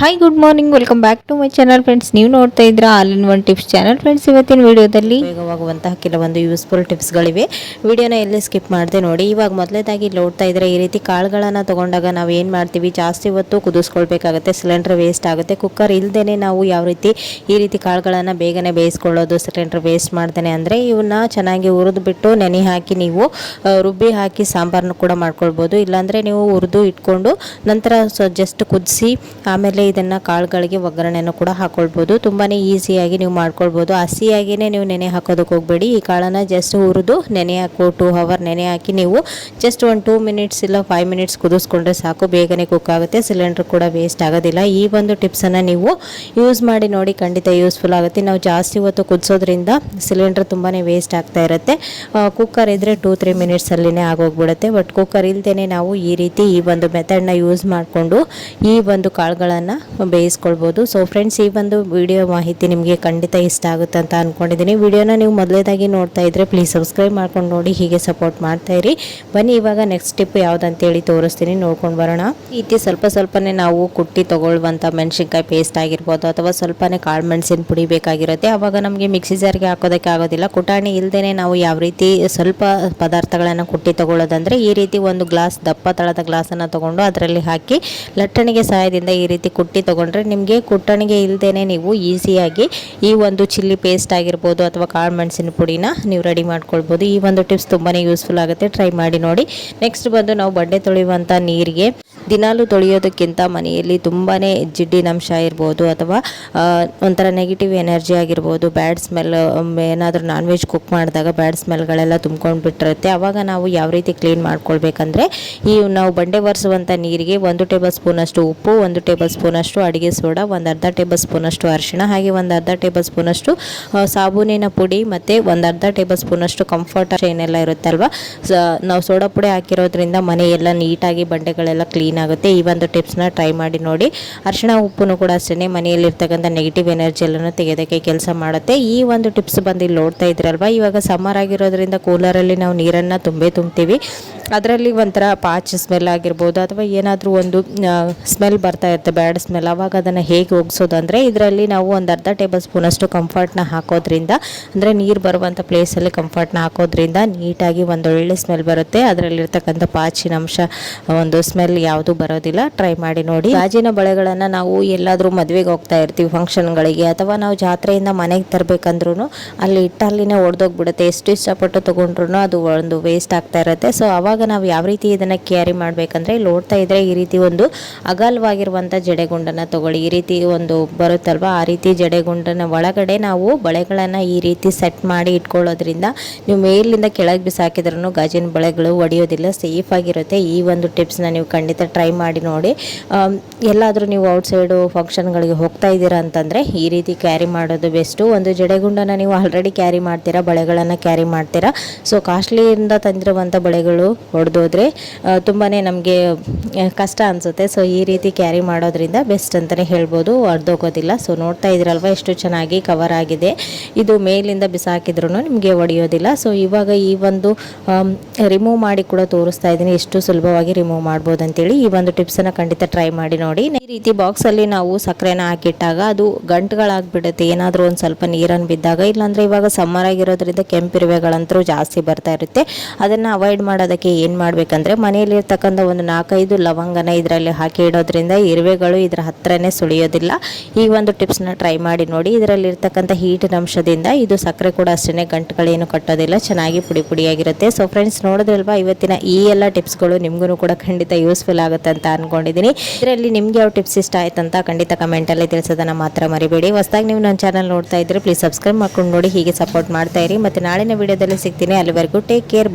Hi good morning welcome back to my channel friends ನೀವು ನೋಡ್ತಾ ಇದ್ದೀರಾ? All in one tips channel friends ಇವತ್ತಿನ ವಿಡಿಯೋದಲ್ಲಿ ಉಪಯೋಗವಾಗುವಂತಹ ಕೆಲವೊಂದು ಯೂಸ್ಫುಲ್ ಟಿಪ್ಸ್ಗಳಿವೆ ವಿಡಿಯೋನ ಎಲ್ಲಿ ಸ್ಕಿಪ್ ಮಾಡಿದೆ ನೋಡಿ. ಇವಾಗ ಮೊದಲೇದಾಗಿ ನೋಡ್ತಾ ಇದ್ರೆ ಈ ರೀತಿ ಕಾಳುಗಳನ್ನು ತೊಗೊಂಡಾಗ ನಾವು ಏನು ಮಾಡ್ತೀವಿ? ಜಾಸ್ತಿ ಹೊತ್ತು ಕುದಿಸ್ಕೊಳ್ಬೇಕಾಗುತ್ತೆ. ಸಿಲಿಂಡರ್ ವೇಸ್ಟ್ ಆಗುತ್ತೆ. ಕುಕ್ಕರ್ ಇಲ್ಲದೇ ನಾವು ಯಾವ ರೀತಿ ಈ ರೀತಿ ಕಾಳುಗಳನ್ನು ಬೇಗನೆ ಬೇಯಿಸ್ಕೊಳ್ಳೋದು ಸಿಲಿಂಡರ್ ವೇಸ್ಟ್ ಮಾಡ್ದೇನೆ ಅಂದರೆ ಇವನ್ನ ಚೆನ್ನಾಗಿ ಹುರಿದು ಬಿಟ್ಟು ನೆನೆ ಹಾಕಿ ನೀವು ರುಬ್ಬಿ ಹಾಕಿ ಸಾಂಬಾರನ್ನು ಕೂಡ ಮಾಡ್ಕೊಳ್ಬೋದು. ಇಲ್ಲಾಂದರೆ ನೀವು ಹುರಿದು ಇಟ್ಕೊಂಡು ನಂತರ ಸೊ ಜಸ್ಟ್ ಕುದಿಸಿ, ಆಮೇಲೆ ಇದನ್ನು ಕಾಳುಗಳಿಗೆ ಒಗ್ಗರಣೆಯನ್ನು ಕೂಡ ಹಾಕ್ಕೊಳ್ಬೋದು ತುಂಬಾ ಈಸಿಯಾಗಿ ನೀವು ಮಾಡ್ಕೊಳ್ಬೋದು. ಹಸಿಯಾಗಿಯೇ ನೀವು ನೆನೆ ಹಾಕೋದಕ್ಕೆ ಹೋಗಬೇಡಿ. ಈ ಕಾಳನ್ನು ಜಸ್ಟ್ ಹುರಿದು ನೆನೆ ಹಾಕೋ ಟೂ ಅವರ್ ನೆನೆ ಹಾಕಿ ನೀವು ಜಸ್ಟ್ ಒಂದು ಟೂ ಮಿನಿಟ್ಸ್ ಇಲ್ಲ ಫೈವ್ ಮಿನಿಟ್ಸ್ ಕುದಿಸ್ಕೊಂಡ್ರೆ ಸಾಕು. ಬೇಗನೆ ಕುಕ್ ಆಗುತ್ತೆ. ಸಿಲಿಂಡರ್ ಕೂಡ ವೇಸ್ಟ್ ಆಗೋದಿಲ್ಲ. ಈ ಒಂದು ಟಿಪ್ಸನ್ನು ನೀವು ಯೂಸ್ ಮಾಡಿ ನೋಡಿ ಖಂಡಿತ ಯೂಸ್ಫುಲ್ ಆಗುತ್ತೆ. ನಾವು ಜಾಸ್ತಿ ಹೊತ್ತು ಕುದಿಸೋದ್ರಿಂದ ಸಿಲಿಂಡರ್ ತುಂಬಾ ವೇಸ್ಟ್ ಆಗ್ತಾ ಇರುತ್ತೆ. ಕುಕ್ಕರ್ ಇದ್ದರೆ ಟೂ ತ್ರೀ ಮಿನಿಟ್ಸಲ್ಲಿನೇ ಆಗೋಗ್ಬಿಡುತ್ತೆ. ಬಟ್ ಕುಕ್ಕರ್ ಇಲ್ದೇ ನಾವು ಈ ರೀತಿ ಈ ಒಂದು ಮೆಥಡ್ನ ಯೂಸ್ ಮಾಡಿಕೊಂಡು ಈ ಒಂದು ಕಾಳುಗಳನ್ನು ಬೇಯಿಸ್ಕೊಳ್ಬೋದು. ಸೊ ಫ್ರೆಂಡ್ಸ್ ಈ ಒಂದು ವಿಡಿಯೋ ಮಾಹಿತಿ ನಿಮಗೆ ಖಂಡಿತ ಇಷ್ಟ ಆಗುತ್ತೆ ಅಂತ ಅಂದ್ಕೊಂಡಿದ್ದೀನಿ ವಿಡಿಯೋನ ನೀವು ಮೊದಲೇದಾಗಿ ನೋಡ್ತಾ ಇದ್ದರೆ ಪ್ಲೀಸ್ ಸಬ್ಸ್ಕ್ರೈಬ್ ಮಾಡ್ಕೊಂಡು ನೋಡಿ, ಹೀಗೆ ಸಪೋರ್ಟ್ ಮಾಡ್ತಾ ಇರಿ. ಬನ್ನಿ, ಇವಾಗ ನೆಕ್ಸ್ಟ್ ಟಿಪ್ ಯಾವುದಂತೇಳಿ ತೋರಿಸ್ತೀನಿ. ನೋಡ್ಕೊಂಡು ಬರೋಣ. ಈ ರೀತಿ ಸ್ವಲ್ಪ ಸ್ವಲ್ಪನೇ ನಾವು ಕುಟ್ಟಿ ತೊಗೊಳ್ಳುವಂಥ ಮೆಣಸಿನ್ಕಾಯಿ ಪೇಸ್ಟ್ ಆಗಿರ್ಬೋದು, ಅಥವಾ ಸ್ವಲ್ಪನೇ ಕಾಳು ಮೆಣಸಿನ ಪುಡಿ ಬೇಕಾಗಿರುತ್ತೆ. ಆವಾಗ ನಮಗೆ ಮಿಕ್ಸಿ ಜಾರ್ಗೆ ಹಾಕೋದಕ್ಕೆ ಆಗೋದಿಲ್ಲ. ಕುಟಾಣಿ ಇಲ್ಲದೇ ನಾವು ಯಾವ ರೀತಿ ಸ್ವಲ್ಪ ಪದಾರ್ಥಗಳನ್ನು ಕುಟ್ಟಿ ತೊಗೊಳ್ಳೋದಂದರೆ, ಈ ರೀತಿ ಒಂದು ಗ್ಲಾಸ್ ದಪ್ಪ ತಳದ ಗ್ಲಾಸನ್ನು ತಗೊಂಡು ಅದರಲ್ಲಿ ಹಾಕಿ ಲಟ್ಟಣಿಗೆ ಸಹಾಯದಿಂದ ಈ ರೀತಿ ಕುಟ್ಟಿ ತಗೊಂಡ್ರೆ ನಿಮಗೆ ಕುಟ್ಟಣಿಗೆ ಇಲ್ಲದೇ ನೀವು ಈಸಿಯಾಗಿ ಈ ಒಂದು ಚಿಲ್ಲಿ ಪೇಸ್ಟ್ ಆಗಿರ್ಬೋದು ಅಥವಾ ಕಾಳು ಮೆಣಸಿನ ಪುಡಿನ ನೀವು ರೆಡಿ ಮಾಡ್ಕೊಳ್ಬೋದು. ಈ ಒಂದು ಟಿಪ್ಸ್ ತುಂಬಾ ಯೂಸ್ಫುಲ್ ಆಗುತ್ತೆ. ಟ್ರೈ ಮಾಡಿ ನೋಡಿ. ನೆಕ್ಸ್ಟ್ ಬಂದು ನಾವು ಬಂಡೆ ತೊಳೆಯುವಂಥ ನೀರಿಗೆ ದಿನಾಲು ತೊಳೆಯೋದಕ್ಕಿಂತ ಮನೆಯಲ್ಲಿ ತುಂಬಾ ಜಿಡ್ಡಿನಂಶ ಇರ್ಬೋದು ಅಥವಾ ಒಂಥರ ನೆಗೆಟಿವ್ ಎನರ್ಜಿ ಆಗಿರ್ಬೋದು ಬ್ಯಾಡ್ ಸ್ಮೆಲ್ ಏನಾದರೂ ನಾನ್ ವೆಜ್ ಕುಕ್ ಮಾಡಿದಾಗ ಬ್ಯಾಡ್ ಸ್ಮೆಲ್ಗಳೆಲ್ಲ ತುಂಬ್ಕೊಂಡು ಬಿಟ್ಟಿರುತ್ತೆ ಆವಾಗ ನಾವು ಯಾವ ರೀತಿ ಕ್ಲೀನ್ ಮಾಡ್ಕೊಳ್ಬೇಕಂದ್ರೆ, ಈ ನಾವು ಬಂಡೆ ಒರೆಸುವಂಥ ನೀರಿಗೆ ಒಂದು ಟೇಬಲ್ ಸ್ಪೂನಷ್ಟು ಉಪ್ಪು, ಒಂದು ಟೇಬಲ್ ಸ್ಪೂನಷ್ಟು ಅಡುಗೆ ಸೋಡಾ, ಒಂದು ಅರ್ಧ ಟೇಬಲ್ ಸ್ಪೂನಷ್ಟು ಅರಿಶಿಣ, ಹಾಗೆ ಒಂದು ಅರ್ಧ ಟೇಬಲ್ ಸ್ಪೂನಷ್ಟು ಸಾಬೂನಿನ ಪುಡಿ ಮತ್ತು ಒಂದು ಅರ್ಧ ಟೇಬಲ್ ಸ್ಪೂನಷ್ಟು ಕಂಫರ್ಟ್ ಏನೆಲ್ಲ ಇರುತ್ತಲ್ವ, ಸ- ನಾವು ಸೋಡಾ ಪುಡಿ ಹಾಕಿರೋದ್ರಿಂದ ಮನೆಯೆಲ್ಲ ನೀಟಾಗಿ ಬಂಡೆಗಳೆಲ್ಲ ಕ್ಲೀನ್ ಆಗುತ್ತೆ ಈ ಒಂದು ಟಿಪ್ಸ್ನ ಟ್ರೈ ಮಾಡಿ ನೋಡಿ. ಅರಿಶಿಣ ಉಪ್ಪು ಕೂಡ ಅಷ್ಟೇ ಮನೆಯಲ್ಲಿರ್ತಕ್ಕಂಥ ನೆಗೆಟಿವ್ ಎನರ್ಜಿ ಎಲ್ಲನೂ ತೆಗೆಯೋದಕ್ಕೆ ಕೆಲಸ ಮಾಡುತ್ತೆ. ಈ ಒಂದು ಟಿಪ್ಸ್ ಬಂದು ಇಲ್ಲಿ ನೋಡ್ತಾ ಇದ್ರಲ್ವ? ಇವಾಗ ಸಮ್ಮರ್ ಆಗಿರೋದ್ರಿಂದ ಕೂಲರಲ್ಲಿ ನಾವು ನೀರನ್ನು ತುಂಬೇ ತುಂಬ್ತೀವಿ. ಅದರಲ್ಲಿ ಒಂಥರ ಪಾಚ್ ಸ್ಮೆಲ್ ಆಗಿರ್ಬೋದು ಅಥವಾ ಏನಾದರೂ ಒಂದು ಸ್ಮೆಲ್ ಬರ್ತಾ ಇರುತ್ತೆ ಬ್ಯಾಡ್ ಸ್ಮೆಲ್ ಅವಾಗ ಅದನ್ನು ಹೇಗೆ ಒಗ್ಸೋದು ಅಂದರೆ ಇದರಲ್ಲಿ ನಾವು ಒಂದು ಅರ್ಧ ಟೇಬಲ್ ಸ್ಪೂನಷ್ಟು ಕಂಫರ್ಟ್ನ ಹಾಕೋದ್ರಿಂದ, ಅಂದರೆ ನೀರು ಬರುವಂಥ ಪ್ಲೇಸಲ್ಲಿ ಕಂಫರ್ಟ್ನ ಹಾಕೋದ್ರಿಂದ ನೀಟಾಗಿ ಒಂದೊಳ್ಳೆ ಸ್ಮೆಲ್ ಬರುತ್ತೆ. ಅದರಲ್ಲಿರ್ತಕ್ಕಂಥ ಪಾಚಿನ ಅಂಶ, ಒಂದು ಸ್ಮೆಲ್ ಯಾವುದು ಬರೋದಿಲ್ಲ. ಟ್ರೈ ಮಾಡಿ ನೋಡಿ. ಗಾಜಿನ ಬಳೆಗಳನ್ನು ನಾವು ಎಲ್ಲಾದರೂ ಮದುವೆಗೆ ಹೋಗ್ತಾ ಇರ್ತೀವಿ ಫಂಕ್ಷನ್ಗಳಿಗೆ ಅಥವಾ ನಾವು ಜಾತ್ರೆಯಿಂದ ಮನೆಗೆ ತರಬೇಕಂದ್ರೂ ಅಲ್ಲಿ ಇಟ್ಟಲ್ಲಿನೇ ಒಡೆದೋಗ್ಬಿಡುತ್ತೆ. ಎಷ್ಟು ಇಷ್ಟಪಟ್ಟು ತೊಗೊಂಡ್ರು ಅದು ಒಂದು ವೇಸ್ಟ್ ಆಗ್ತಾ ಇರುತ್ತೆ. ಸೊ ಅವಾಗ ನಾವು ಯಾವ ರೀತಿ ಇದನ್ನು ಕ್ಯಾರಿ ಮಾಡಬೇಕಂದ್ರೆ ಇಲ್ಲಿ ನೋಡ್ತಾ ಇದ್ರೆ ಈ ರೀತಿ ಒಂದು ಅಗಲವಾಗಿರುವಂಥ ಜಡೆಗುಂಡನ್ನು ತಗೊಳ್ಳಿ. ಈ ರೀತಿ ಒಂದು ಬರುತ್ತಲ್ವ? ಆ ರೀತಿ ಜಡೆಗುಂಡನ ಒಳಗಡೆ ನಾವು ಬಳೆಗಳನ್ನು ಈ ರೀತಿ ಸೆಟ್ ಮಾಡಿ ಇಟ್ಕೊಳ್ಳೋದ್ರಿಂದ ನೀವು ಮೇಲಿಂದ ಕೆಳಗೆ ಬಿಸಾಕಿದ್ರೂ ಗಾಜಿನ ಬಳೆಗಳು ಒಡೆಯೋದಿಲ್ಲ ಸೇಫ್ ಆಗಿರುತ್ತೆ. ಈ ಒಂದು ಟಿಪ್ಸ್ನ ನೀವು ಖಂಡಿತ ಟ್ರೈ ಮಾಡಿ ನೋಡಿ. ಎಲ್ಲಾದರೂ ನೀವು ಔಟ್ಸೈಡು ಫಂಕ್ಷನ್ಗಳಿಗೆ ಹೋಗ್ತಾ ಇದ್ದೀರಾ ಅಂತಂದರೆ ಈ ರೀತಿ ಕ್ಯಾರಿ ಮಾಡೋದು ಬೆಸ್ಟು ಒಂದು ಜಡೆಗುಂಡನ ನೀವು ಆಲ್ರೆಡಿ ಕ್ಯಾರಿ ಮಾಡ್ತೀರಾ, ಬಳೆಗಳನ್ನು ಕ್ಯಾರಿ ಮಾಡ್ತೀರಾ. ಸೊ ಕಾಸ್ಟ್ಲಿಯಿಂದ ತಂದಿರುವಂಥ ಬಳೆಗಳು ಹೊಡೆದೋದ್ರೆ ತುಂಬಾ ನಮಗೆ ಕಷ್ಟ ಅನಿಸುತ್ತೆ. ಸೊ ಈ ರೀತಿ ಕ್ಯಾರಿ ಮಾಡೋದ್ರಿಂದ ಬೆಸ್ಟ್ ಅಂತಲೇ ಹೇಳ್ಬೋದು. ಹೊಡೆದೋಗೋದಿಲ್ಲ. ಸೊ ನೋಡ್ತಾ ಇದ್ರಲ್ವ ಎಷ್ಟು ಚೆನ್ನಾಗಿ ಕವರ್ ಆಗಿದೆ. ಇದು ಮೇಲಿಂದ ಬಿಸಾಕಿದ್ರೂ ನಿಮಗೆ ಒಡೆಯೋದಿಲ್ಲ ಸೊ ಇವಾಗ ಈ ಒಂದು ರಿಮೂವ್ ಮಾಡಿ ಕೂಡ ತೋರಿಸ್ತಾ ಇದ್ದೀನಿ. ಎಷ್ಟು ಸುಲಭವಾಗಿ ರಿಮೂವ್ ಮಾಡ್ಬೋದು ಅಂತೇಳಿ ಈ ಒಂದು ಟಿಪ್ಸನ್ನು ಖಂಡಿತ ಟ್ರೈ ಮಾಡಿ ನೋಡಿ. ಈ ರೀತಿ ಬಾಕ್ಸಲ್ಲಿ ನಾವು ಸಕ್ಕರೆನ ಹಾಕಿಟ್ಟಾಗ ಅದು ಗಂಟುಗಳಾಗ್ಬಿಡುತ್ತೆ. ಏನಾದರೂ ಒಂದು ಸ್ವಲ್ಪ ನೀರನ್ನು ಬಿದ್ದಾಗ, ಇಲ್ಲಾಂದರೆ ಇವಾಗ ಸಮ್ಮರ್ ಆಗಿರೋದ್ರಿಂದ ಕೆಂಪಿರುವೆಗಳಂತರೂ ಜಾಸ್ತಿ ಬರ್ತಾ ಇರುತ್ತೆ. ಅದನ್ನು ಅವಾಯ್ಡ್ ಮಾಡೋದಕ್ಕೆ ಏನು ಮಾಡಬೇಕಂದ್ರೆ ಮನೆಯಲ್ಲಿರ್ತಕ್ಕಂಥ ಒಂದು ನಾಲ್ಕೈದು ಲವಂಗನ ಇದರಲ್ಲಿ ಹಾಕಿ ಇಡೋದ್ರಿಂದ ಇರುವೆಗಳು ಇದರ ಹತ್ರನೇ ಸುಳಿಯೋದಿಲ್ಲ. ಈ ಒಂದು ಟಿಪ್ಸ್ನ ಟ್ರೈ ಮಾಡಿ ನೋಡಿ. ಇದರಲ್ಲಿರ್ತಕ್ಕಂಥ ಹೀಟಿನ ಅಂಶದಿಂದ ಇದು ಸಕ್ಕರೆ ಕೂಡ ಅಷ್ಟೇ ಗಂಟುಗಳೇನು ಕಟ್ಟೋದಿಲ್ಲ. ಚೆನ್ನಾಗಿ ಪುಡಿ ಪುಡಿಯಾಗಿರುತ್ತೆ. ಸೊ ಫ್ರೆಂಡ್ಸ್ ನೋಡಿದ್ರಲ್ವಾ? ಇವತ್ತಿನ ಈ ಎಲ್ಲ ಟಿಪ್ಸ್ಗಳು ನಿಮಗೂ ಕೂಡ ಖಂಡಿತ ಯೂಸ್ಫುಲ್ ಆಗುತ್ತೆ ಅಂತ ಅನ್ಕೊಂಡಿದ್ದೀನಿ ಇದರಲ್ಲಿ ನಿಮ್ಗೆ ಯಾವ ಟಿಪ್ಸ್ ಇಷ್ಟ ಆಯ್ತು ಅಂತ ಖಂಡಿತ ಕಮೆಂಟಲ್ಲಿ ತಿಳಿಸೋದನ್ನ ಮಾತ್ರ ಮರಿಬೇಡಿ. ಹೊಸದಾಗಿ ನೀವು ನನ್ನ ಚಾನಲ್ ನೋಡ್ತಾ ಇದ್ರೆ ಪ್ಲೀಸ್ ಸಬ್ಸ್ಕ್ರೈಬ್ ಮಾಡ್ಕೊಂಡು ನೋಡಿ. ಹೀಗೆ ಸಪೋರ್ಟ್ ಮಾಡ್ತಾ ಇರಿ. ಮತ್ತು ನಾಳಿನ ವಿಡಿಯೋದಲ್ಲಿ ಸಿಗ್ತೀನಿ. ಅಲ್ಲಿವರೆಗೂ ಟೇಕ್ ಕೇರ್